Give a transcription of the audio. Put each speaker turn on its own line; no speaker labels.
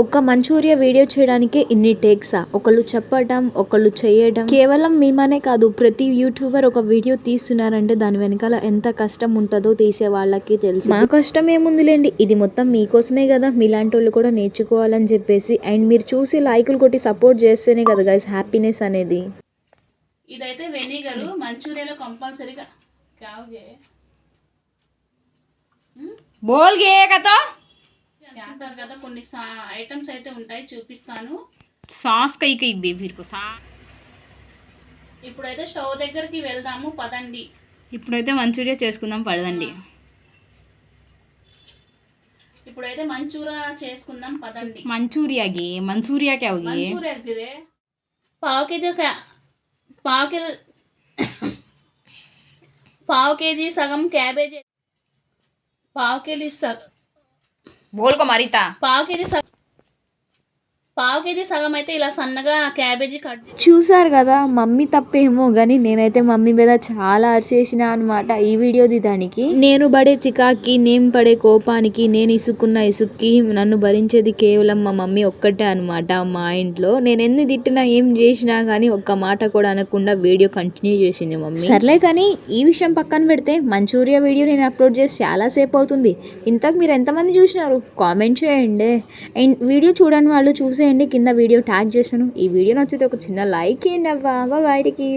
ఒక Manchuria video చేయడానికి ఇన్ని టేక్సా? ఒకళ్ళు చెప్పడం ఒకళ్ళు చేయడం. కేవలం మేమనే కాదు ప్రతి యూట్యూబర్ ఒక వీడియో తీస్తున్నారంటే దాని వెనకాల ఎంత కష్టం ఉంటుందో తీసే వాళ్ళకి తెలుసు. మా కష్టం ఏముందిలేండి? ఇది మొత్తం మీకోసమే కదా. మీలాంటి వాళ్ళు కూడా నేర్చుకోవాలని చెప్పేసి. అండ్ మీరు చూసి లైకులు కొట్టి సపోర్ట్ చేస్తేనే కదా గైస్ హ్యాపీనెస్ అనేది.
ఇదైతే వెనిగర్. మంచూరియాలో కంపల్సరీగా. కావుగే
బోల్గే కదా
అంటారు కదా కొన్ని ఐటమ్స్ అయితే ఉంటాయి చూపిస్తాను.
సాస్ కైకి ఇవి సా
ఇప్పుడైతే స్టవ్ దగ్గరికి వెళ్దాము పదండి.
ఇప్పుడైతే మంచూరియా చేసుకుందాం పడదండి
ఇప్పుడైతే మంచూరియా చేసుకుందాం పదండి.
మంచూరియాకి
మంచూరియాకి అవుతుంది పావు కేజీ పావు కేజీ పావు కేజీ సగం క్యాబేజీ పావు కేజీ సగం
બોલ કો
મારીતા પા કે పావు కేజీ సగం అయితే ఇలా సన్నగా క్యాబేజీ కట్ చేసి
చూసారు కదా మమ్మీ తప్పేమో కానీ నేనైతే మమ్మీ మీద చాలా అరిచేసిన అనమాట ఈ వీడియో దానికి నేను పడే చికాకి నేను పడే కోపానికి నేను ఇసుక్కున్న ఇసుక్కి నన్ను భరించేది కేవలం మా మమ్మీ ఒక్కటే అనమాట మా ఇంట్లో. నేను ఎన్ని తిట్టినా ఏం చేసినా కానీ ఒక్క మాట కూడా అనకుండా వీడియో కంటిన్యూ చేసింది మమ్మీ. సర్లే కానీ ఈ విషయం పక్కన పెడితే మంచూరియా వీడియో నేను అప్లోడ్ చేసి చాలా సేపు అవుతుంది. ఇంతకు మీరు ఎంతమంది చూసినారు? కామెంట్ చేయండి. అండ్ వీడియో చూడని వాళ్ళు చేయండి కింద వీడియో ట్యాగ్ చేశాను. ఈ వీడియో నచ్చితే ఒక చిన్న లైక్ చేయండి అవ్వా. బయటికి